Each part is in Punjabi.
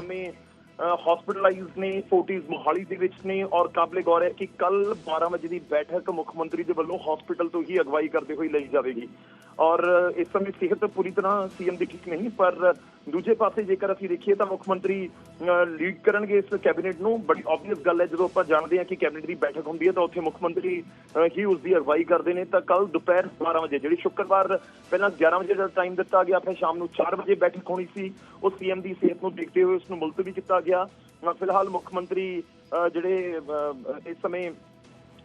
ਸਮੇਂ ਹਸਪੀਟਲਾਈਜ਼ਡ ਨੇ ਫੋਰਟਿਸ ਮੋਹਾਲੀ ਦੇ ਵਿੱਚ ਨੇ ਔਰ ਕਾਬਲੇ ਗੌਰ ਹੈ ਕਿ ਕੱਲ 12 ਵਜੇ ਦੀ ਬੈਠਕ ਮੁੱਖ ਮੰਤਰੀ ਦੇ ਵੱਲੋਂ ਹਸਪੀਟਲ ਤੋਂ ਹੀ ਅਗਵਾਈ ਕਰਦੇ ਹੋਏ ਲਈ ਜਾਵੇਗੀ। ਔਰ ਇਸ ਸਮੇਂ ਸਿਹਤ ਪੂਰੀ ਤਰ੍ਹਾਂ ਸੀਐਮ ਦੀ ਠੀਕ ਨਹੀਂ, ਪਰ ਦੂਜੇ ਪਾਸੇ ਜੇਕਰ ਅਸੀਂ ਦੇਖੀਏ ਤਾਂ ਮੁੱਖ ਮੰਤਰੀ ਲੀਡ ਕਰਨਗੇ ਇਸ ਕੈਬਨਿਟ ਨੂੰ। ਬੜੀ ਆਬਵੀਅਸ ਗੱਲ ਹੈ, ਜਦੋਂ ਆਪਾਂ ਜਾਣਦੇ ਹਾਂ ਕਿ ਕੈਬਨਿਟ ਦੀ ਬੈਠਕ ਹੁੰਦੀ ਹੈ ਤਾਂ ਉੱਥੇ ਮੁੱਖ ਮੰਤਰੀ ਹੀ ਉਸ ਦੀ ਅਗਵਾਈ ਕਰਦੇ ਨੇ। ਤਾਂ ਕੱਲ ਦੁਪਹਿਰ 12 ਵਜੇ, ਜਿਹੜੀ ਸ਼ੁੱਕਰਵਾਰ ਪਹਿਲਾਂ 11 ਵਜੇ ਦਾ ਟਾਈਮ ਦਿੱਤਾ ਗਿਆ, ਫਿਰ ਸ਼ਾਮ ਨੂੰ 4 ਵਜੇ ਬੈਠਕ ਹੋਣੀ ਸੀ। ਉਹ ਸੀਐਮ ਦੀ ਸਿਹਤ ਨੂੰ ਦੇਖਦੇ ਹੋਏ ਉਸ ਨੂੰ ਮੁਲਤਵੀ ਕੀਤਾ ਗਿਆ। ਫਿਲਹਾਲ ਮੁੱਖ ਮੰਤਰੀ ਜਿਹੜੇ ਇਸ ਸਮੇਂ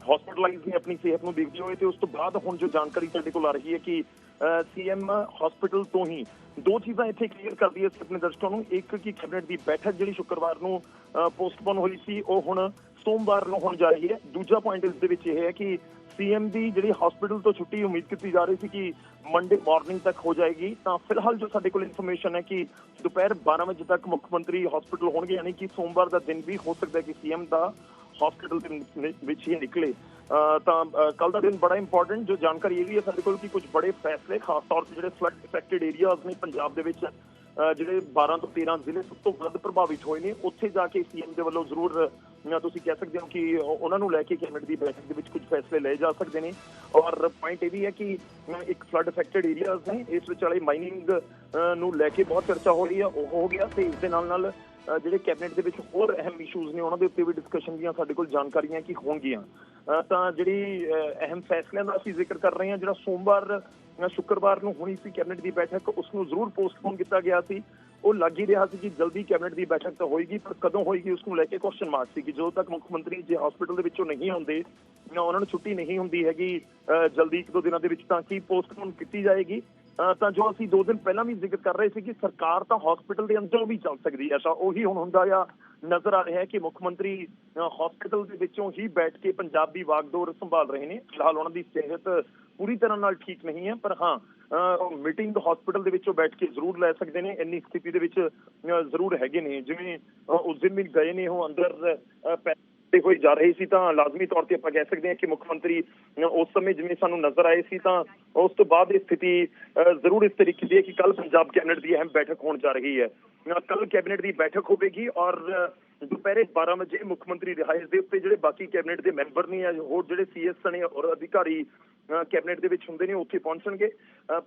ਹਸਪੀਟਲਾਈਜ਼ ਨੇ, ਆਪਣੀ ਸਿਹਤ ਨੂੰ ਦੇਖਦੇ ਹੋਏ, ਤੇ ਉਸ ਤੋਂ ਬਾਅਦ ਹੁਣ ਜੋ ਜਾਣਕਾਰੀ ਸਾਡੇ ਕੋਲ ਆ ਰਹੀ ਹੈ ਕਿ ਸੀਐਮ ਹਸਪੀਟਲ ਤੋਂ ਹੀ। ਦੋ ਚੀਜ਼ਾਂ ਇੱਥੇ ਕਲੀਅਰ ਕਰਦੀ ਹੈ ਅਸੀਂ ਆਪਣੇ ਦਰਸ਼ਕਾਂ ਨੂੰ। ਇੱਕ ਕਿ ਕੈਬਨਿਟ ਦੀ ਬੈਠਕ ਜਿਹੜੀ ਸ਼ੁੱਕਰਵਾਰ ਨੂੰ ਪੋਸਟਪੋਨ ਹੋਈ ਸੀ, ਉਹ ਹੁਣ ਸੋਮਵਾਰ ਨੂੰ ਹੋਣ ਜਾ ਰਹੀ ਹੈ। ਦੂਜਾ ਪੁਆਇੰਟ ਇਸ ਦੇ ਵਿੱਚ ਇਹ ਹੈ ਕਿ ਸੀਐਮ ਦੀ ਜਿਹੜੀ ਹਸਪੀਟਲ ਤੋਂ ਛੁੱਟੀ ਉਮੀਦ ਕੀਤੀ ਜਾ ਰਹੀ ਸੀ ਕਿ ਮੰਡੇ ਮਾਰਨਿੰਗ ਤੱਕ ਹੋ ਜਾਏਗੀ। ਤਾਂ ਫਿਲਹਾਲ ਜੋ ਸਾਡੇ ਕੋਲ ਇਨਫੋਰਮੇਸ਼ਨ ਹੈ ਕਿ ਦੁਪਹਿਰ 12 ਵਜੇ ਤੱਕ ਮੁੱਖ ਮੰਤਰੀ ਹਸਪੀਟਲ ਹੋਣਗੇ, ਯਾਨੀ ਕਿ ਸੋਮਵਾਰ ਦਾ ਦਿਨ ਵੀ ਹੋ ਸਕਦਾ ਹੈ ਕਿ ਸੀਐਮ ਦਾ ਹਸਪੀਟਲ ਦੇ ਵਿੱਚ ਹੀ ਨਿਕਲੇ। ਤਾਂ ਕੱਲ ਦਾ ਦਿਨ ਬੜਾ ਇੰਪੋਰਟੈਂਟ ਜੋ ਜਾਣਕਾਰੀ ਇਹ ਵੀ ਹੈ ਸਾਡੇ ਕੋਲ ਕਿ ਕੁਝ ਬੜੇ ਫੈਸਲੇ, ਖਾਸ ਤੌਰ ਤੇ ਜਿਹੜੇ ਫਲੱਡ ਇਫੈਕਟਡ ਏਰੀਆਜ਼ ਨੇ ਪੰਜਾਬ ਦੇ ਵਿੱਚ ਜਿਹੜੇ 12 ਤੋਂ 13 ਜ਼ਿਲ੍ਹੇ ਸਭ ਤੋਂ ਵੱਧ ਪ੍ਰਭਾਵਿਤ ਹੋਏ ਨੇ, ਉੱਥੇ ਜਾ ਕੇ ਸੀਐਮ ਦੇ ਵੱਲੋਂ ਜ਼ਰੂਰ ਅਹ ਤੁਸੀਂ ਕਹਿ ਸਕਦੇ ਹੋ ਕਿ ਉਹਨਾਂ ਨੂੰ ਲੈ ਕੇ ਕੈਬਨਿਟ ਦੀ ਬੈਠਕ ਦੇ ਵਿੱਚ ਕੁਝ ਫੈਸਲੇ ਲਏ ਜਾ ਸਕਦੇ ਨੇ। ਔਰ ਪੁਆਇੰਟ ਇਹ ਵੀ ਹੈ ਕਿ ਇੱਕ ਫਲੱਡ ਇਫੈਕਟਡ ਏਰੀਆਜ਼ ਨੇ, ਇਸ ਵਿਚਾਲੇ ਮਾਈਨਿੰਗ ਨੂੰ ਲੈ ਕੇ ਬਹੁਤ ਚਰਚਾ ਹੋ ਰਹੀ ਹੈ, ਉਹ ਹੋ ਗਿਆ ਤੇ ਇਸ ਦੇ ਨਾਲ ਨਾਲ ਜਿਹੜੇ ਕੈਬਨਿਟ ਦੇ ਵਿੱਚ ਹੋਰ ਅਹਿਮ ਇਸ਼ੂਜ਼ ਨੇ, ਉਹਨਾਂ ਦੇ ਉੱਤੇ ਵੀ ਡਿਸਕਸ਼ਨ ਦੀਆਂ ਸਾਡੇ ਕੋਲ ਜਾਣਕਾਰੀਆਂ ਕੀ ਹੋਣਗੀਆਂ। ਤਾਂ ਜਿਹੜੀ, ਅਹ ਅਹਿਮ ਫੈਸਲਿਆਂ ਦਾ ਅਸੀਂ ਜ਼ਿਕਰ ਕਰ ਰਹੇ ਹਾਂ, ਜਿਹੜਾ ਸੋਮਵਾਰ ਸ਼ੁੱਕਰਵਾਰ ਨੂੰ ਹੋਣੀ ਸੀ ਕੈਬਨਿਟ ਦੀ ਬੈਠਕ, ਉਸ ਨੂੰ ਜ਼ਰੂਰ ਪੋਸਟਪੋਨ ਕੀਤਾ ਗਿਆ ਸੀ। ਉਹ ਲੱਗ ਹੀ ਰਿਹਾ ਸੀ ਕਿ ਜਲਦੀ ਕੈਬਨਿਟ ਦੀ ਬੈਠਕ ਤਾਂ ਹੋਏਗੀ, ਪਰ ਕਦੋਂ ਹੋਏਗੀ, ਉਸ ਨੂੰ ਲੈ ਕੇ ਕੁਐਸਚਨ ਮਾਰਕ ਸੀ ਕਿ ਜਦੋਂ ਤੱਕ ਮੁੱਖ ਮੰਤਰੀ ਜੇ ਹਸਪੀਟਲ ਦੇ ਵਿੱਚੋਂ ਨਹੀਂ ਆਉਂਦੇ, ਜਾਂ ਉਹਨਾਂ ਨੂੰ ਛੁੱਟੀ ਨਹੀਂ ਹੁੰਦੀ ਹੈਗੀ, ਅਹ ਜਲਦੀ ਇੱਕ ਦੋ ਦਿਨਾਂ ਦੇ ਵਿੱਚ, ਤਾਂ ਕੀ ਪੋਸਟਪੋਨ ਕੀਤੀ ਜਾਏਗੀ? ਤਾਂ ਜੋ ਅਸੀਂ ਦੋ ਦਿਨ ਪਹਿਲਾਂ ਵੀ ਜ਼ਿਕਰ ਕਰ ਰਹੇ ਸੀ ਕਿ ਸਰਕਾਰ ਤਾਂ ਹਸਪੀਟਲ ਦੇ ਅੰਦਰੋਂ ਵੀ ਚੱਲ ਸਕਦੀ ਹੈ। ਤਾਂ ਉਹੀ ਹੁਣ ਹੁੰਦਾ ਆ, ਨਜ਼ਰ ਆ ਰਿਹਾ ਹੈ ਕਿ ਮੁੱਖ ਮੰਤਰੀ ਹਸਪੀਟਲ ਦੇ ਵਿੱਚੋਂ ਹੀ ਬੈਠ ਕੇ ਪੰਜਾਬੀ ਵਾਗਡੋਰ ਸੰਭਾਲ ਰਹੇ ਨੇ। ਫਿਲਹਾਲ ਉਹਨਾਂ ਦੀ ਸਿਹਤ ਪੂਰੀ ਤਰ੍ਹਾਂ ਨਾਲ ਠੀਕ ਨਹੀਂ ਹੈ, ਪਰ ਹਾਂ ਮੀਟਿੰਗ ਹਸਪੀਟਲ ਦੇ ਵਿੱਚੋਂ ਬੈਠ ਕੇ ਜ਼ਰੂਰ ਲੈ ਸਕਦੇ ਨੇ। ਇੰਨੀ ਸਥਿਤੀ ਦੇ ਵਿੱਚ ਜ਼ਰੂਰ ਹੈਗੇ ਨੇ। ਜਿਵੇਂ ਉਸ ਦਿਨ ਵੀ ਗਏ ਨੇ ਉਹ ਅੰਦਰ ਅਹ, ਹੋਏ ਜਾ ਰਹੇ ਸੀ ਤਾਂ ਲਾਜ਼ਮੀ ਤੌਰ ਤੇ ਆਪਾਂ ਕਹਿ ਸਕਦੇ ਹਾਂ ਕਿ ਮੁੱਖ ਮੰਤਰੀ ਉਸ ਸਮੇਂ ਜਿਵੇਂ ਸਾਨੂੰ ਨਜ਼ਰ ਆਏ ਸੀ ਤਾਂ ਉਸ ਤੋਂ ਬਾਅਦ ਇਹ ਸਥਿਤੀ ਜ਼ਰੂਰ ਇਸ ਤਰੀਕੇ ਦੀ ਹੈ ਕਿ ਕੱਲ ਪੰਜਾਬ ਕੈਬਨਿਟ ਦੀ ਅਹਿਮ ਬੈਠਕ ਹੋਣ ਜਾ ਰਹੀ ਹੈ। ਕੱਲ ਕੈਬਨਿਟ ਦੀ ਬੈਠਕ ਹੋਵੇਗੀ ਔਰ ਦੁਪਹਿਰੇ 12 ਵਜੇ ਮੁੱਖ ਮੰਤਰੀ ਰਿਹਾਇਸ਼ ਦੇ ਉੱਤੇ ਜਿਹੜੇ ਬਾਕੀ ਕੈਬਨਿਟ ਦੇ ਮੈਂਬਰ ਨੇ ਜਾਂ ਹੋਰ ਜਿਹੜੇ ਸੀਐਸ ਨੇ ਔਰ ਅਧਿਕਾਰੀ ਕੈਬਨਿਟ ਦੇ ਵਿੱਚ ਹੁੰਦੇ ਨੇ ਉੱਥੇ ਪਹੁੰਚਣਗੇ।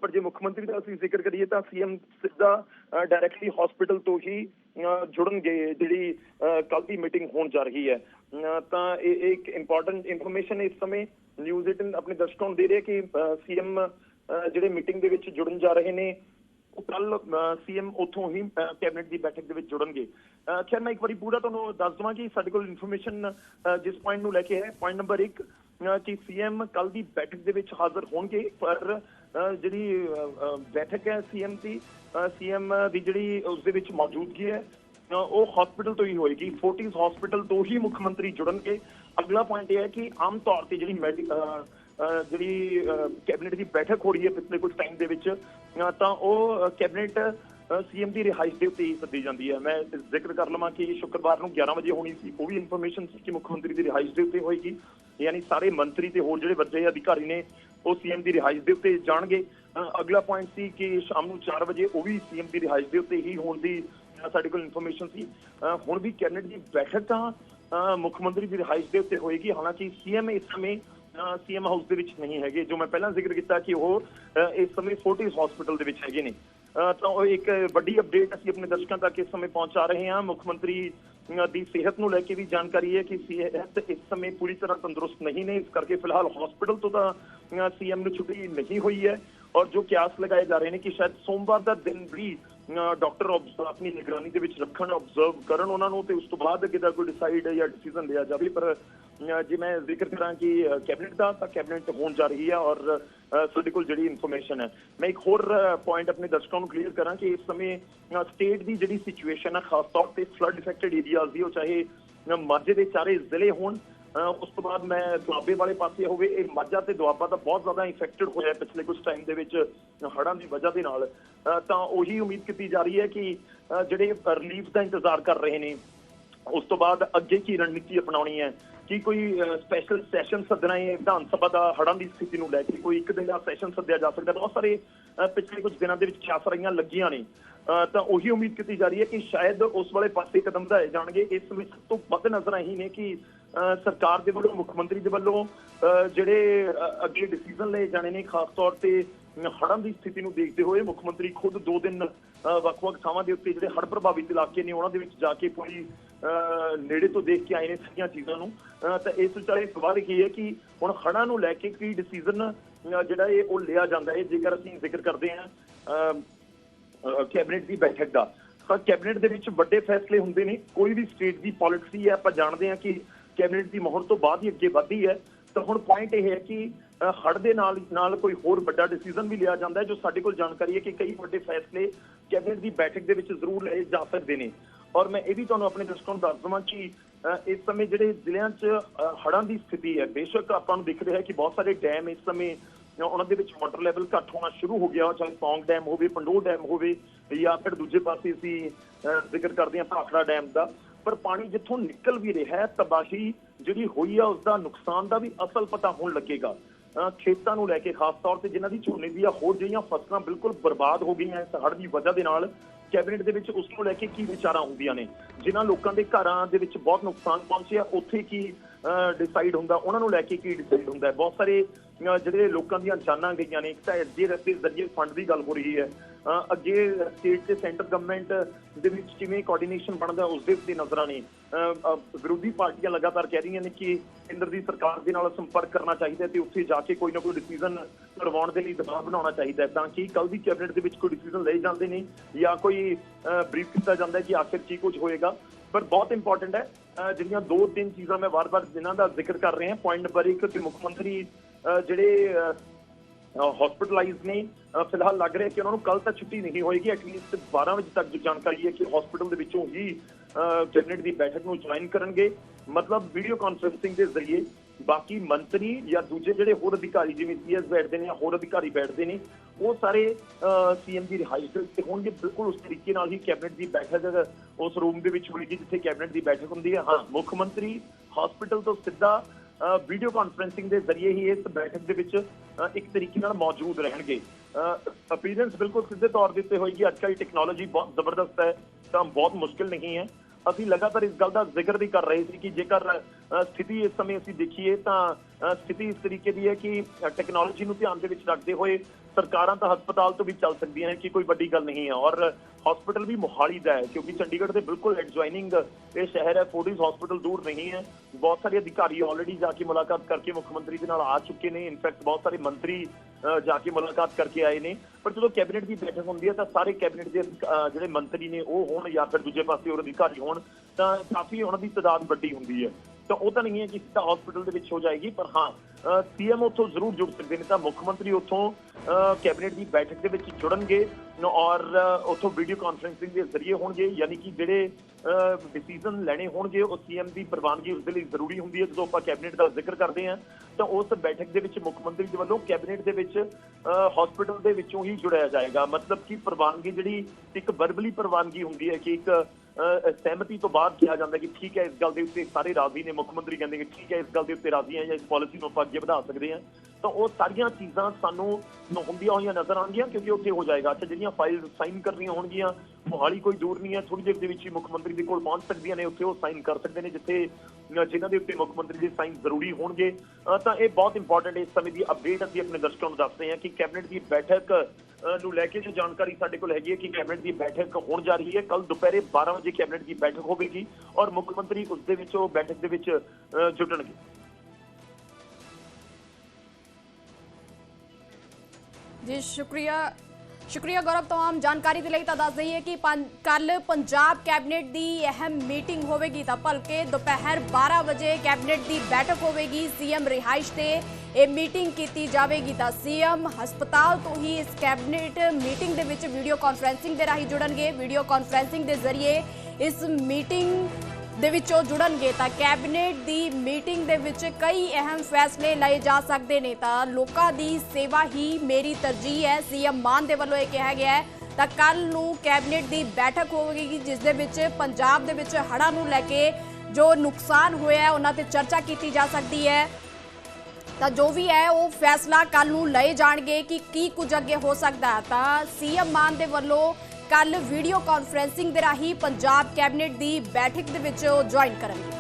ਪਰ ਜੇ ਮੁੱਖ ਮੰਤਰੀ ਦਾ ਅਸੀਂ ਜ਼ਿਕਰ ਕਰੀਏ ਤਾਂ ਸੀਐਮ ਸਿੱਧਾ ਡਾਇਰੈਕਟਲੀ ਹਸਪੀਟਲ ਤੋਂ ਹੀ ਜੁੜਨਗੇ, ਜਿਹੜੀ ਕੱਲ ਦੀ ਮੀਟਿੰਗ ਹੋਣ ਜਾ ਰਹੀ ਹੈ। ਤਾਂ ਇਹ ਇੱਕ ਇੰਪੋਰਟੈਂਟ ਇਨਫੋਰਮੇਸ਼ਨ ਇਸ ਸਮੇਂ ਨਿਊਜ਼ 18 ਆਪਣੇ ਦਰਸ਼ਕਾਂ ਨੂੰ ਦੇ ਰਿਹਾ ਕਿ ਸੀਐਮ ਜਿਹੜੇ ਮੀਟਿੰਗ ਦੇ ਵਿੱਚ ਜੁੜਨ ਜਾ ਰਹੇ ਨੇ, ਉਹ ਕੱਲ ਸੀਐਮ ਉਥੋਂ ਹੀ ਕੈਬਨਿਟ ਦੀ ਬੈਠਕ ਦੇ ਵਿੱਚ ਜੁੜਨਗੇ। ਖੈਰ, ਮੈਂ ਇੱਕ ਵਾਰੀ ਪੂਰਾ ਤੁਹਾਨੂੰ ਦੱਸ ਦਵਾਂ ਕਿ ਸਾਡੇ ਕੋਲ ਇਨਫੋਰਮੇਸ਼ਨ ਜਿਸ ਪੁਆਇੰਟ ਨੂੰ ਲੈ ਕੇ ਹੈ ਪੁਆਇੰਟ ਨੰਬਰ 1 ਕਿ ਸੀਐਮ ਕੱਲ ਦੀ ਬੈਠਕ ਦੇ ਵਿੱਚ ਹਾਜ਼ਰ ਹੋਣਗੇ, ਪਰ ਜਿਹੜੀ ਬੈਠਕ ਹੈ ਸੀਐਮ ਦੀ ਸੀਐਮ ਦੀ ਜਿਹੜੀ ਉਸ ਦੇ ਵਿੱਚ ਮੌਜੂਦਗੀ ਹੈ ਉਹ ਹਸਪੀਟਲ ਤੋਂ ਹੀ ਹੋਏਗੀ। ਫੋਰਟਿਸ ਹਸਪੀਟਲ ਤੋਂ ਹੀ ਮੁੱਖ ਮੰਤਰੀ ਜੁੜਨਗੇ। ਅਗਲਾ ਪੁਆਇੰਟ ਇਹ ਹੈ ਕਿ ਆਮ ਤੌਰ ਤੇ ਜਿਹੜੀ ਜਿਹੜੀ ਕੈਬਨਿਟ ਦੀ ਬੈਠਕ ਹੋ ਰਹੀ ਹੈ ਪਿਛਲੇ ਕੁਝ ਟਾਈਮ ਦੇ ਵਿੱਚ ਤਾਂ ਉਹ ਕੈਬਨਿਟ ਸੀਐਮ ਦੀ ਰਿਹਾਇਸ਼ ਦੇ ਉੱਤੇ ਹੀ ਸੱਦੀ ਜਾਂਦੀ ਹੈ। ਮੈਂ ਜ਼ਿਕਰ ਕਰ ਲਵਾਂ ਕਿ ਸ਼ੁੱਕਰਵਾਰ ਨੂੰ 11 ਵਜੇ ਹੋਣੀ ਸੀ, ਉਹ ਵੀ ਇਨਫੋਰਮੇਸ਼ਨ ਸੀ ਕਿ ਮੁੱਖ ਮੰਤਰੀ ਦੀ ਰਿਹਾਇਸ਼ ਦੇ ਉੱਤੇ ਹੋਏਗੀ। ਯਾਨੀ ਸਾਰੇ ਮੰਤਰੀ ਤੇ ਹੋਰ ਜਿਹੜੇ ਵੱਡੇ ਅਧਿਕਾਰੀ ਨੇ ਉਹ ਸੀਐਮ ਦੀ ਰਿਹਾਇਸ਼ ਦੇ ਉੱਤੇ ਜਾਣਗੇ। ਅਗਲਾ ਪੁਆਇੰਟ ਸੀ ਕਿ ਸ਼ਾਮ ਨੂੰ 4 ਵਜੇ ਉਹ ਵੀ ਸੀਐਮ ਦੀ ਰਿਹਾਇਸ਼ ਦੇ ਉੱਤੇ ਹੀ ਹੋਣ ਦੀ ਸਾਡੇ ਕੋਲ ਇਨਫੋਰਮੇਸ਼ਨ ਸੀ। ਹੁਣ ਵੀ ਕੈਬਨਿਟ ਦੀ ਬੈਠਕ ਤਾਂ ਅਹ, ਮੁੱਖ ਮੰਤਰੀ ਦੀ ਰਿਹਾਇਸ਼ ਦੇ ਉੱਤੇ ਹੋਏਗੀ। ਹਾਲਾਂਕਿ ਸੀਐਮ ਇਸ ਸਮੇਂ ਸੀਐਮ ਹਾਊਸ ਦੇ ਵਿੱਚ ਨਹੀਂ ਹੈਗੇ ਜੋ ਮੈਂ ਪਹਿਲਾਂ ਜ਼ਿਕਰ ਕੀਤਾ ਕਿ ਉਹ ਇਸ ਸਮੇਂ ਫੋਰਟਿਸ ਹਸਪੀਟਲ ਦੇ ਵਿੱਚ ਹੈਗੇ ਨੇ। ਤਾਂ ਉਹ ਇੱਕ ਵੱਡੀ ਅਪਡੇਟ ਅਸੀਂ ਆਪਣੇ ਦਰਸ਼ਕਾਂ ਤੱਕ ਇਸ ਸਮੇਂ ਪਹੁੰਚਾ ਰਹੇ ਹਾਂ। ਮੁੱਖ ਮੰਤਰੀ ਦੀ ਸਿਹਤ ਨੂੰ ਲੈ ਕੇ ਵੀ ਜਾਣਕਾਰੀ ਹੈ ਕਿ ਸਿਹਤ ਇਸ ਸਮੇਂ ਪੂਰੀ ਤਰ੍ਹਾਂ ਤੰਦਰੁਸਤ ਨਹੀਂ ਨੇ। ਇਸ ਕਰਕੇ ਫਿਲਹਾਲ ਹਸਪੀਟਲ ਤੋਂ ਤਾਂ ਸੀਐਮ ਨੂੰ ਛੁੱਟੀ ਨਹੀਂ ਹੋਈ ਹੈ। ਔਰ ਜੋ ਕਿਆਸ ਲਗਾਏ ਜਾ ਰਹੇ ਨੇ ਕਿ ਸ਼ਾਇਦ ਸੋਮਵਾਰ ਦਾ ਦਿਨ ਵੀ ਡਾਕਟਰ ਆਪਣੀ ਨਿਗਰਾਨੀ ਦੇ ਵਿੱਚ ਰੱਖਣ ਆਬਜ਼ਰਵ ਕਰਨ ਉਹਨਾਂ ਨੂੰ ਤੇ ਉਸ ਤੋਂ ਬਾਅਦ ਅੱਗੇ ਦਾ ਕੋਈ ਡਿਸਾਈਡ ਜਾਂ ਡਿਸੀਜਨ ਲਿਆ ਜਾਵੇ। ਪਰ ਜੇ ਮੈਂ ਜ਼ਿਕਰ ਕਰਾਂ ਕਿ ਕੈਬਨਿਟ ਦਾ ਤਾਂ ਕੈਬਨਿਟ ਹੋਣ ਜਾ ਰਹੀ ਹੈ ਔਰ ਅਹ, ਸਾਡੇ ਕੋਲ ਜਿਹੜੀ ਇਨਫੋਰਮੇਸ਼ਨ ਹੈ। ਮੈਂ ਇੱਕ ਹੋਰ ਪੁਆਇੰਟ ਆਪਣੇ ਦਰਸ਼ਕਾਂ ਨੂੰ ਕਲੀਅਰ ਕਰਾਂ ਕਿ ਇਸ ਸਮੇਂ ਸਟੇਟ ਦੀ ਜਿਹੜੀ ਸਿਚੁਏਸ਼ਨ ਹੈ ਖਾਸ ਤੌਰ ਤੇ ਫਲੱਡ ਇਫੈਕਟਡ ਏਰੀਆਜ਼ ਦੀ ਉਹ ਚਾਹੇ ਮਾਝੇ ਦੇ ਚਾਰੇ ਜ਼ਿਲ੍ਹੇ ਹੋਣ ਉਸ ਤੋਂ ਬਾਅਦ ਮੈਂ ਦੁਆਬੇ ਵਾਲੇ ਪਾਸੇ ਹੋਵੇ ਇਹ ਮਾਝਾ ਤੇ ਦੁਆਬਾ ਤਾਂ ਬਹੁਤ ਜ਼ਿਆਦਾ ਇਫੈਕਟਡ ਹੋਇਆ ਪਿਛਲੇ ਕੁਝ ਟਾਈਮ ਦੇ ਵਿੱਚ ਹੜ੍ਹਾਂ ਦੀ ਵਜ੍ਹਾ ਦੇ ਨਾਲ। ਤਾਂ ਉਹੀ ਉਮੀਦ ਕੀਤੀ ਜਾ ਰਹੀ ਹੈ ਕਿ ਜਿਹੜੇ ਰਿਲੀਫ ਦਾ ਇੰਤਜ਼ਾਰ ਕਰ ਰਹੇ ਨੇ ਉਸ ਤੋਂ ਬਾਅਦ ਅੱਗੇ ਕੀ ਰਣਨੀਤੀ ਅਪਣਾਉਣੀ ਹੈ ਕੀ ਕੋਈ ਸਪੈਸ਼ਲ ਸੈਸ਼ਨ ਸੱਦਣਾ ਹੈ ਵਿਧਾਨ ਸਭਾ ਦਾ ਹੜ੍ਹਾਂ ਦੀ ਸਥਿਤੀ ਨੂੰ ਲੈ ਕੇ ਕੋਈ ਇੱਕ ਦਿਨ ਦਾ ਸੈਸ਼ਨ ਸੱਦਿਆ ਜਾ ਸਕਦਾ। ਬਹੁਤ ਸਾਰੇ ਪਿਛਲੇ ਕੁਝ ਦਿਨਾਂ ਦੇ ਵਿੱਚ ਕਿਆਸ ਰਹੀਆਂ ਲੱਗੀਆਂ ਨੇ। ਅ, ਤਾਂ ਉਹੀ ਉਮੀਦ ਕੀਤੀ ਜਾ ਰਹੀ ਹੈ ਕਿ ਸ਼ਾਇਦ ਉਸ ਵਾਲੇ ਪਾਸੇ ਕਦਮ ਵਧਾਏ ਜਾਣਗੇ। ਇਸ ਵਿੱਚ ਤੋਂ ਵੱਧ ਨਜ਼ਰ ਆਹੀ ਨੇ ਕਿ ਸਰਕਾਰ ਦੇ ਵੱਲੋਂ ਮੁੱਖ ਮੰਤਰੀ ਦੇ ਵੱਲੋਂ ਅ, ਜਿਹੜੇ ਅੱਗੇ ਡਿਸੀਜਨ ਲਏ ਜਾਣੇ ਨੇ ਖਾਸ ਤੌਰ ਤੇ ਹੜ੍ਹਾਂ ਦੀ ਸਥਿਤੀ ਨੂੰ ਦੇਖਦੇ ਹੋਏ ਮੁੱਖ ਮੰਤਰੀ ਖੁਦ ਦੋ ਦਿਨ ਵੱਖ-ਵੱਖ ਥਾਵਾਂ ਦੇ ਉੱਤੇ ਜਿਹੜੇ ਹੜ੍ਹ ਪ੍ਰਭਾਵਿਤ ਇਲਾਕੇ ਨੇ ਉਹਨਾਂ ਦੇ ਵਿੱਚ ਜਾ ਕੇ ਪੂਰੀ ਅ, ਨੇੜੇ ਤੋਂ ਦੇਖ ਕੇ ਆਏ ਨੇ ਸਾਰੀਆਂ ਚੀਜ਼ਾਂ ਨੂੰ। ਤਾਂ ਇਸ ਵਿਚਾਲੇ ਸਵਾਲ ਕੀ ਹੈ ਕਿ ਹੁਣ ਹੜ੍ਹਾਂ ਨੂੰ ਲੈ ਕੇ ਕੀ ਡਿਸੀਜਨ ਜਿਹੜਾ ਇਹ ਉਹ ਲਿਆ ਜਾਂਦਾ ਹੈ ਜੇਕਰ ਅਸੀਂ ਜ਼ਿਕਰ ਕਰਦੇ ਹਾਂ ਅ, ਕੈਬਨਿਟ ਦੀ ਬੈਠਕ ਦਾ। ਤਾਂ ਕੈਬਨਿਟ ਦੇ ਵਿੱਚ ਵੱਡੇ ਫੈਸਲੇ ਹੁੰਦੇ ਨੇ ਕੋਈ ਵੀ ਸਟੇਟ ਦੀ ਪਾਲਿਸੀ ਹੈ ਆਪਾਂ ਜਾਣਦੇ ਹਾਂ ਕਿ ਕੈਬਨਿਟ ਦੀ ਮੋਹਰ ਤੋਂ ਬਾਅਦ ਹੀ ਅੱਗੇ ਵਧਦੀ ਹੈ ਤਾਂ ਹੁਣ ਪੁਆਇੰਟ ਇਹ ਹੈ ਕਿ ਅ, ਹੜ੍ਹ ਦੇ ਨਾਲ ਨਾਲ ਕੋਈ ਹੋਰ ਵੱਡਾ ਡਿਸੀਜਨ ਵੀ ਲਿਆ ਜਾਂਦਾ ਹੈ ਜੋ ਸਾਡੇ ਕੋਲ ਜਾਣਕਾਰੀ ਹੈ ਕਿ ਕਈ ਵੱਡੇ ਫੈਸਲੇ ਕੈਬਨਿਟ ਦੀ ਬੈਠਕ ਦੇ ਵਿੱਚ ਜ਼ਰੂਰ ਲਏ ਜਾ ਸਕਦੇ ਨੇ। ਔਰ ਮੈਂ ਇਹ ਵੀ ਤੁਹਾਨੂੰ ਆਪਣੇ ਦਰਸ਼ਕਾਂ ਨੂੰ ਦੱਸ ਦਵਾਂ ਕਿ ਇਸ ਸਮੇਂ ਜਿਹੜੇ ਜ਼ਿਲ੍ਹਿਆਂ 'ਚ ਅ, ਹੜ੍ਹਾਂ ਦੀ ਸਥਿਤੀ ਹੈ ਬੇਸ਼ੱਕ ਆਪਾਂ ਨੂੰ ਦਿਖ ਰਿਹਾ ਹੈ ਕਿ ਬਹੁਤ ਸਾਰੇ ਡੈਮ ਇਸ ਸਮੇਂ ਉਹਨਾਂ ਦੇ ਵਿੱਚ ਵਾਟਰ ਲੈਵਲ ਘੱਟ ਹੋਣਾ ਸ਼ੁਰੂ ਹੋ ਗਿਆ ਚਾਹੇ ਪੌਂਗ ਡੈਮ ਹੋਵੇ ਪੰਡੋਹ ਡੈਮ ਹੋਵੇ ਜਾਂ ਫਿਰ ਦੂਜੇ ਪਾਸੇ ਅਸੀਂ ਜ਼ਿਕਰ ਕਰਦੇ ਹਾਂ ਭਾਖੜਾ ਡੈਮ ਦਾ। ਪਰ ਪਾਣੀ ਜਿੱਥੋਂ ਨਿਕਲ ਵੀ ਰਿਹਾ ਹੈ, ਤਬਾਹੀ ਜਿਹੜੀ ਹੋਈ ਆ ਉਸ ਦਾ ਨੁਕਸਾਨ ਦਾ ਵੀ ਅਸਲ ਪਤਾ ਹੋਣ ਲੱਗੇਗਾ। ਖੇਤਾਂ ਨੂੰ ਲੈ ਕੇ ਖਾਸ ਤੌਰ ਤੇ ਜਿਨ੍ਹਾਂ ਦੀ ਝੋਨੇ ਦੀਆਂ ਹੋਰ ਜਿਹੀਆਂ ਫਸਲਾਂ ਬਿਲਕੁਲ ਬਰਬਾਦ ਹੋ ਗਈਆਂ ਇਸ ਹੜ੍ਹ ਦੀ ਵਜ੍ਹਾ ਦੇ ਨਾਲ, ਕੈਬਨਿਟ ਦੇ ਵਿੱਚ ਉਸ ਨੂੰ ਲੈ ਕੇ ਕੀ ਵਿਚਾਰਾਂ ਹੁੰਦੀਆਂ ਨੇ? ਜਿਨ੍ਹਾਂ ਲੋਕਾਂ ਦੇ ਘਰਾਂ ਦੇ ਵਿੱਚ ਬਹੁਤ ਨੁਕਸਾਨ ਪਹੁੰਚਿਆ, ਉੱਥੇ ਕੀ ਡਿਸਾਈਡ ਹੁੰਦਾ? ਉਹਨਾਂ ਨੂੰ ਲੈ ਕੇ ਕੀ ਡਿਸਾਈਡ ਹੁੰਦਾ? ਬਹੁਤ ਸਾਰੇ ਜਿਹੜੇ ਲੋਕਾਂ ਦੀਆਂ ਜਾਨਾਂ ਗਈਆਂ ਨੇ। ਇੱਕ ਤਾਂ ਐਸਡੀਆਰਐਫ ਦੇ ਜ਼ਰੀਏ ਫੰਡ ਦੀ ਗੱਲ ਹੋ ਰਹੀ ਹੈ। ਅੱਗੇ ਸਟੇਟ ਤੇ ਸੈਂਟਰ ਗਵਰਨਮੈਂਟ ਦੇ ਵਿੱਚ ਕਿਵੇਂ ਕੋਆਰਡੀਨੇਸ਼ਨ ਬਣਦਾ ਉਸ ਦੇ ਉੱਤੇ ਨਜ਼ਰਾਂ ਨੇ। ਵਿਰੋਧੀ ਪਾਰਟੀਆਂ ਲਗਾਤਾਰ ਕਹਿ ਰਹੀਆਂ ਨੇ ਕਿ ਕੇਂਦਰ ਦੀ ਸਰਕਾਰ ਦੇ ਨਾਲ ਸੰਪਰਕ ਕਰਨਾ ਚਾਹੀਦਾ ਤੇ ਉੱਥੇ ਜਾ ਕੇ ਕੋਈ ਨਾ ਕੋਈ ਡਿਸੀਜਨ ਕਰਵਾਉਣ ਦੇ ਲਈ ਦਬਾਅ ਬਣਾਉਣਾ ਚਾਹੀਦਾ ਹੈ। ਤਾਂ ਕਿ ਕੱਲ ਦੀ ਕੈਬਨਿਟ ਦੇ ਵਿੱਚ ਕੋਈ ਡਿਸੀਜਨ ਲਏ ਜਾਂਦੇ ਨੇ ਜਾਂ ਕੋਈ ਬਰੀਫ ਕੀਤਾ ਜਾਂਦਾ ਕਿ ਆਖਿਰ ਕੀ ਕੁਝ ਹੋਏਗਾ। ਪਰ ਬਹੁਤ ਇੰਪੋਰਟੈਂਟ ਹੈ ਜਿਹੜੀਆਂ ਦੋ ਤਿੰਨ ਚੀਜ਼ਾਂ ਮੈਂ ਵਾਰ-ਵਾਰ ਜਿਨ੍ਹਾਂ ਦਾ ਜ਼ਿਕਰ ਕਰ ਰਹੇ ਹਾਂ ਪੁਆਇੰਟ ਨੰਬਰ 1 ਕਿ ਮੁੱਖ ਮੰਤਰੀ ਅ, ਜਿਹੜੇ ਹਸਪੀਟਲਾਈਜ਼ ਨੇ। ਫਿਲਹਾਲ ਲੱਗ ਰਿਹਾ ਕਿ ਉਹਨਾਂ ਨੂੰ ਕੱਲ ਤੱਕ ਛੁੱਟੀ ਨਹੀਂ ਹੋਏਗੀ ਐਟਲੀਸਟ 12 ਵਜੇ ਤੱਕ ਜੋ ਜਾਣਕਾਰੀ ਹੈ ਕਿ ਹਸਪੀਟਲ ਦੇ ਵਿੱਚੋਂ ਹੀ ਕੈਬਨਿਟ ਦੀ ਬੈਠਕ ਨੂੰ ਜੁਆਇਨ ਕਰਨਗੇ। ਮਤਲਬ ਵੀਡੀਓ ਕਾਨਫਰੈਂਸਿੰਗ ਦੇ ਜ਼ਰੀਏ ਬਾਕੀ ਮੰਤਰੀ ਜਾਂ ਦੂਜੇ ਜਿਹੜੇ ਹੋਰ ਅਧਿਕਾਰੀ, ਜਿਵੇਂ ਸੀਐਸ ਬੈਠਦੇ ਨੇ ਜਾਂ ਹੋਰ ਅਧਿਕਾਰੀ ਬੈਠਦੇ ਨੇ, ਉਹ ਸਾਰੇ ਸੀਐਮ ਦੀ ਰਿਹਾਇਸ਼ ਤੇ ਹੋਣਗੇ। ਬਿਲਕੁਲ ਉਸ ਤਰੀਕੇ ਨਾਲ ਹੀ ਕੈਬਨਿਟ ਦੀ ਬੈਠਕ, ਉਸ ਰੂਮ ਦੇ ਵਿੱਚ ਹੋਏਗੀ ਜਿੱਥੇ ਕੈਬਨਿਟ ਦੀ ਬੈਠਕ ਹੁੰਦੀ ਹੈ। ਹਾਂ, ਮੁੱਖ ਮੰਤਰੀ ਹਸਪੀਟਲ ਤੋਂ ਸਿੱਧਾ ਵੀਡੀਓ ਕਾਨਫਰੈਂਸਿੰਗ ਦੇ ਜ਼ਰੀਏ ਹੀ ਇਸ ਬੈਠਕ ਦੇ ਵਿੱਚ ਇੱਕ ਤਰੀਕੇ ਨਾਲ ਮੌਜੂਦ ਰਹਿਣਗੇ। ਅਪੀਅਰੈਂਸ ਬਿਲਕੁਲ ਸਿੱਧੇ ਤੌਰ ਦੇ ਉੱਤੇ ਹੋਏਗੀ। ਅੱਜ ਕੱਲ੍ਹ ਟੈਕਨੋਲੋਜੀ ਬਹੁਤ ਜ਼ਬਰਦਸਤ ਹੈ, ਤਾਂ ਬਹੁਤ ਮੁਸ਼ਕਿਲ ਨਹੀਂ ਹੈ। ਅਸੀਂ ਲਗਾਤਾਰ ਇਸ ਗੱਲ ਦਾ ਜ਼ਿਕਰ ਵੀ ਕਰ ਰਹੇ ਸੀ ਕਿ ਜੇਕਰ ਸਥਿਤੀ ਇਸ ਸਮੇਂ ਅਸੀਂ ਦੇਖੀਏ ਤਾਂ ਸਥਿਤੀ ਇਸ ਤਰੀਕੇ ਦੀ ਹੈ ਕਿ ਟੈਕਨੋਲੋਜੀ ਨੂੰ ਧਿਆਨ ਦੇ ਵਿੱਚ ਰੱਖਦੇ ਹੋਏ ਸਰਕਾਰਾਂ ਤਾਂ ਹਸਪਤਾਲ ਤੋਂ ਵੀ ਚੱਲ ਸਕਦੀਆਂ ਨੇ, ਕਿ ਕੋਈ ਵੱਡੀ ਗੱਲ ਨਹੀਂ ਹੈ। ਔਰ ਹਸਪੀਟਲ ਵੀ ਮੋਹਾਲੀ ਦਾ ਹੈ, ਕਿਉਂਕਿ ਚੰਡੀਗੜ੍ਹ ਦੇ ਬਿਲਕੁਲ ਐਡਜੋਇਨਿੰਗ ਇਹ ਸ਼ਹਿਰ ਹੈ ਫੋਰਟਿਸ ਹਸਪੀਟਲ ਦੂਰ ਨਹੀਂ ਹੈ। ਬਹੁਤ ਸਾਰੇ ਅਧਿਕਾਰੀ ਆਲਰੇਡੀ ਜਾ ਕੇ ਮੁਲਾਕਾਤ ਕਰਕੇ ਮੁੱਖ ਮੰਤਰੀ ਦੇ ਨਾਲ ਆ ਚੁੱਕੇ ਨੇ। ਇਨਫੈਕਟ ਬਹੁਤ ਸਾਰੇ ਮੰਤਰੀ ਜਾ ਕੇ ਮੁਲਾਕਾਤ ਕਰਕੇ ਆਏ ਨੇ। ਪਰ ਜਦੋਂ ਕੈਬਨਿਟ ਦੀ ਬੈਠਕ ਹੁੰਦੀ ਹੈ, ਤਾਂ ਸਾਰੇ ਕੈਬਨਿਟ ਦੇ ਜਿਹੜੇ ਮੰਤਰੀ ਨੇ, ਉਹ ਹੋਣ ਜਾਂ ਫਿਰ ਦੂਜੇ ਪਾਸੇ ਹੋਰ ਅਧਿਕਾਰੀ ਹੋਣ, ਤਾਂ ਕਾਫੀ ਉਹਨਾਂ ਦੀ ਤਾਦਾਦ ਵੱਡੀ ਹੁੰਦੀ ਹੈ। ਤਾਂ ਉਹ ਤਾਂ ਨਹੀਂ ਹੈ ਕਿ ਸਿੱਧਾ ਹਸਪੀਟਲ ਦੇ ਵਿੱਚ ਹੋ ਜਾਏਗੀ, ਪਰ ਹਾਂ ਸੀਐਮ ਉੱਥੋਂ ਜ਼ਰੂਰ ਜੁੜ ਸਕਦੇ ਨੇ। ਤਾਂ ਮੁੱਖ ਮੰਤਰੀ ਉੱਥੋਂ ਕੈਬਨਿਟ ਦੀ ਬੈਠਕ ਦੇ ਵਿੱਚ ਜੁੜਨਗੇ ਔਰ ਉੱਥੋਂ ਵੀਡੀਓ ਕਾਨਫਰੈਂਸਿੰਗ ਦੇ ਜ਼ਰੀਏ ਹੋਣਗੇ, ਯਾਨੀ ਕਿ ਜਿਹੜੇ ਡਿਸੀਜਨ ਲੈਣੇ ਹੋਣਗੇ, ਉਹ ਸੀਐਮ ਦੀ ਪ੍ਰਵਾਨਗੀ ਉਸ ਦੇ ਲਈ ਜ਼ਰੂਰੀ ਹੁੰਦੀ ਹੈ। ਜਦੋਂ ਆਪਾਂ ਕੈਬਨਿਟ ਦਾ ਜ਼ਿਕਰ ਕਰਦੇ ਹਾਂ, ਤਾਂ ਉਸ ਬੈਠਕ ਦੇ ਵਿੱਚ ਮੁੱਖ ਮੰਤਰੀ ਦੇ ਵੱਲੋਂ ਕੈਬਨਿਟ ਦੇ ਵਿੱਚ ਹਸਪੀਟਲ ਦੇ ਵਿੱਚੋਂ ਹੀ ਜੁੜਿਆ ਜਾਏਗਾ। ਮਤਲਬ ਕਿ ਪ੍ਰਵਾਨਗੀ ਜਿਹੜੀ ਇੱਕ ਵਰਬਲੀ ਪ੍ਰਵਾਨਗੀ ਹੁੰਦੀ ਹੈ ਕਿ ਇੱਕ ਸਹਿਮਤੀ ਤੋਂ ਬਾਅਦ ਕਿਹਾ ਜਾਂਦਾ ਕਿ ਠੀਕ ਹੈ ਇਸ ਗੱਲ ਦੇ ਉੱਤੇ ਸਾਰੇ ਰਾਜ਼ੀ ਨੇ ਮੁੱਖ ਮੰਤਰੀ ਕਹਿੰਦੇ ਕਿ ਠੀਕ ਹੈ ਇਸ ਗੱਲ ਦੇ ਉੱਤੇ ਰਾਜ਼ੀ ਹੈ ਜਾਂ ਇਸ ਪਾਲਿਸੀ ਨੂੰ ਆਪਾਂ ਅੱਗੇ ਵਧਾ ਸਕਦੇ ਹਾਂ। ਤਾਂ ਉਹ ਸਾਰੀਆਂ ਚੀਜ਼ਾਂ ਸਾਨੂੰ ਹੁੰਦੀਆਂ ਹੋਈਆਂ ਨਜ਼ਰ ਆਉਣਗੀਆਂ ਕਿਉਂਕਿ ਉੱਥੇ ਹੋ ਜਾਏਗਾ। ਅੱਛਾ ਜਿਹੜੀਆਂ ਫਾਈਲ ਸਾਈਨ ਕਰਨੀਆਂ ਹੋਣਗੀਆਂ ਮੋਹਾਲੀ ਕੋਈ ਦੂਰ ਨਹੀਂ ਹੈ ਥੋੜੀ ਦੇਰ ਦੇ ਵਿੱਚ ਹੀ ਮੁੱਖ ਮੰਤਰੀ ਦੇ ਕੋਲ ਪਹੁੰਚ ਸਕਦੀਆਂ ਨੇ ਉੱਥੇ ਉਹ ਸਾਈਨ ਕਰ ਸਕਦੇ ਨੇ ਜਿੱਥੇ ਅ, ਜਿਨ੍ਹਾਂ ਦੇ ਉੱਤੇ ਮੁੱਖ ਮੰਤਰੀ ਦੇ ਸਾਈਨ ਜ਼ਰੂਰੀ ਹੋਣਗੇ। ਤਾਂ ਇਹ ਬਹੁਤ ਇੰਪੋਰਟੈਂਟ ਇਸ ਸਮੇਂ ਦੀ ਅਪਡੇਟ ਅਸੀਂ ਆਪਣੇ ਦਰਸ਼ਕਾਂ ਨੂੰ ਦੱਸਦੇ ਹਾਂ ਕਿ ਕੈਬਨਿਟ ਦੀ ਬੈਠਕ ਨੂੰ ਲੈ ਕੇ ਜੋ ਜਾਣਕਾਰੀ ਸਾਡੇ ਕੋਲ ਹੈਗੀ ਹੈ ਕਿ ਕੈਬਨਿਟ ਦੀ ਬੈਠਕ ਹੋਣ ਜਾ ਰਹੀ ਹੈ। ਕੱਲ ਦੁਪਹਿਰੇ 12 ਵਜੇ ਕੈਬਨਿਟ ਦੀ ਬੈਠਕ ਹੋਵੇਗੀ ਔਰ ਮੁੱਖ ਮੰਤਰੀ ਉਸ ਦੇ ਵਿੱਚ ਉਹ ਬੈਠਕ ਦੇ ਵਿੱਚ ਜੁਟਣਗੇ। ਜੀ, ਸ਼ੁਕਰੀਆ। ਸ਼ੁਕਰੀਆ ਗੌਰਵ, ਤਮਾਮ ਜਾਣਕਾਰੀ ਦੇ ਲਈ ਤਾਂ ਦੱਸ ਦਈਏ ਕਿ ਕੱਲ ਪੰਜਾਬ ਕੈਬਨਿਟ ਦੀ ਅਹਿਮ ਮੀਟਿੰਗ ਹੋਵੇਗੀ ਤਾਂ ਭਲਕੇ ਦੁਪਹਿਰ 12 ਵਜੇ ਕੈਬਨਿਟ ਦੀ ਬੈਠਕ ਹੋਵੇਗੀ ਸੀਐਮ ਰਿਹਾਇਸ਼ ਤੇ। ਇਹ ਮੀਟਿੰਗ ਕੀਤੀ ਜਾਵੇਗੀ ਤਾਂ ਸੀਐਮ ਹਸਪਤਾਲ ਤੋਂ ਹੀ ਇਸ ਕੈਬਨਿਟ ਮੀਟਿੰਗ ਦੇ ਵਿੱਚ ਵੀਡੀਓ ਕਾਨਫਰੈਂਸਿੰਗ ਦੇ ਰਾਹੀਂ ਜੁੜਨਗੇ। ਵੀਡੀਓ ਕਾਨਫਰੈਂਸਿੰਗ ਦੇ ਜ਼ਰੀਏ ਇਸ ਮੀਟਿੰਗ ਦੇ ਵਿੱਚੋਂ ਜੁੜਨਗੇ ਤਾਂ ਕੈਬਨਿਟ ਦੀ ਮੀਟਿੰਗ ਦੇ ਵਿੱਚ ਕਈ ਅਹਿਮ ਫੈਸਲੇ ਲਏ ਜਾ ਸਕਦੇ ਨੇ ਤਾਂ ਲੋਕਾਂ ਦੀ ਸੇਵਾ ਹੀ ਮੇਰੀ ਤਰਜੀਹ ਹੈ। ਸੀਐਮ ਮਾਨ ਦੇ ਵੱਲੋਂ ਇਹ ਕਿਹਾ ਗਿਆ ਹੈ। ਤਾਂ ਕੱਲ ਨੂੰ ਕੈਬਨਿਟ ਦੀ ਬੈਠਕ ਹੋਵੇਗੀ, ਜਿਸ ਦੇ ਵਿੱਚ ਪੰਜਾਬ ਦੇ ਵਿੱਚ ਹੜ੍ਹਾਂ ਨੂੰ ਲੈ ਕੇ ਜੋ ਨੁਕਸਾਨ ਹੋਇਆ ਹੈ, ਉਹਨਾਂ ਤੇ ਚਰਚਾ ਕੀਤੀ ਜਾ ਸਕਦੀ ਹੈ। ਤਾਂ ਜੋ ਵੀ ਹੈ, ਉਹ ਫੈਸਲਾ ਕੱਲ ਨੂੰ ਲਏ ਜਾਣਗੇ ਕਿ ਕੀ ਕੁਝ ਅੱਗੇ ਹੋ ਸਕਦਾ ਹੈ। ਤਾਂ ਸੀਐਮ ਮਾਨ ਦੇ ਵੱਲੋਂ ਕੱਲ ਵੀਡੀਓ ਕਾਨਫਰੈਂਸਿੰਗ ਦੇ ਰਾਹੀਂ ਪੰਜਾਬ ਕੈਬਨਿਟ ਦੀ ਬੈਠਕ ਦੇ ਵਿੱਚ ਉਹ ਜੁਆਇਨ ਕਰਨਗੇ।